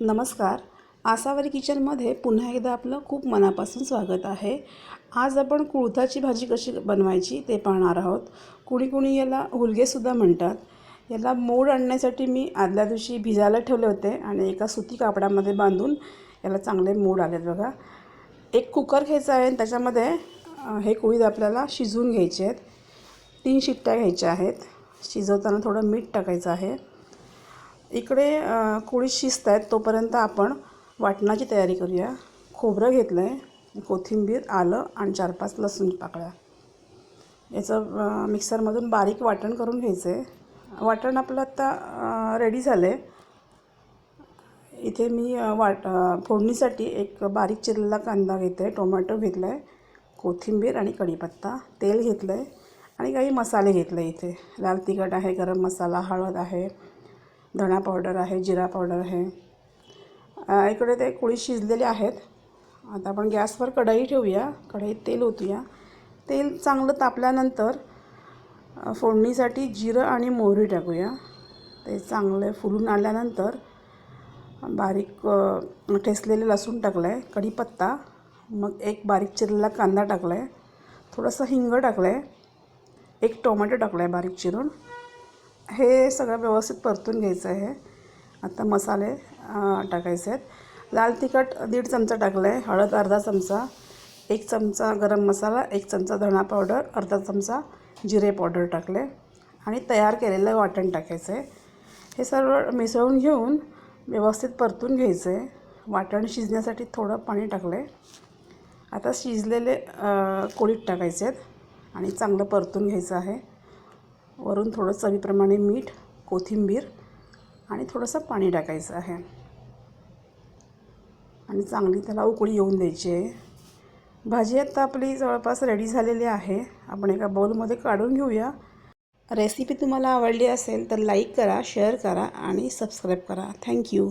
नमस्कार. आसावरी किचनमध्ये पुन्हा एकदा आपलं खूप मनापासून स्वागत आहे. आज आपण कुळथाची भाजी कशी बनवायची ते पाहणार आहोत. कुणी कुणी याला हुलगेसुद्धा म्हणतात. याला मोड आणण्यासाठी मी आदल्या दिवशी भिजायला ठेवले होते आणि एका सुती कापडामध्ये बांधून याला चांगले मोड आलेत बघा. एक कुकर घ्यायचा आहे आणि त्याच्यामध्ये हे कुळीद आपल्याला शिजवून घ्यायचे आहेत. तीन शिट्ट्या घ्यायच्या आहेत. शिजवताना थोडं मीठ टाकायचं आहे. इकडे कोळी शिस्त शिजत आहेत तोपर्यंत आपण वाटणाची तयारी करूया. खोबरं घेतलं आहे कोथिंबीर आलं आणि चार पाच लसूण पाकळ्या. याचं मिक्सरमधून बारीक वाटण करून घ्यायचं आहे वाटण आपलं आत्ता रेडी झालं आहे इथे मी वाट फोडणीसाठी एक बारीक चिरलेला कांदा घेते आहे टोमॅटो घेतला आहे कोथिंबीर आणि कढीपत्ता तेल घेतलं आहे आणि काही मसाले घेतले इथे. लाल तिखट आहे गरम मसाला हळद आहे धणा पावडर आहे जिरा पावडर आहे. इकडे ते कोळी शिजलेले आहेत. आता आपण गॅसवर कढई ठेवूया. कढईत तेल ओतूया. तेल चांगलं तापल्यानंतर फोडणीसाठी जिरं आणि मोहरी टाकूया. ते चांगले फुलून आल्यानंतर बारीक ठेसलेले लसूण टाकलं आहे कढीपत्ता मग एक बारीक चिरलेला कांदा टाकला आहे थोडंसं हिंग टाकलं आहे एक टोमॅटो टाकला आहे बारीक चिरून. हे सगळं व्यवस्थित परतून घ्यायचं आहे. आता मसाले टाकायचे आहेत. लाल तिखट दीड चमचा टाकलं आहे हळद अर्धा चमचा एक चमचा गरम मसाला एक चमचा धणा पावडर अर्धा चमचा जिरे पावडर टाकले. आणि तयार केलेलं वाटण टाकायचं आहे. हे सर्व मिसळून घेऊन व्यवस्थित परतून घ्यायचं आहे. वाटण शिजण्यासाठी थोडं पाणी टाकलं आहे आता शिजलेले कोळीत टाकायचे आहेत आणि चांगलं परतून घ्यायचं आहे. वरून थोडं चवीप्रमाणे मीठ कोथिंबीर आणि थोडंसं पाणी टाकायचं आहे. आणि चांगली त्याला उकळी येऊन द्यायची आहे. भाजी आता आपली जवळपास रेडी झालेली आहे. आपण एका बाउलमध्ये काढून घेऊया. रेसिपी तुम्हाला आवडली असेल तर लाईक करा शेअर करा आणि सबस्क्राईब करा. थँक्यू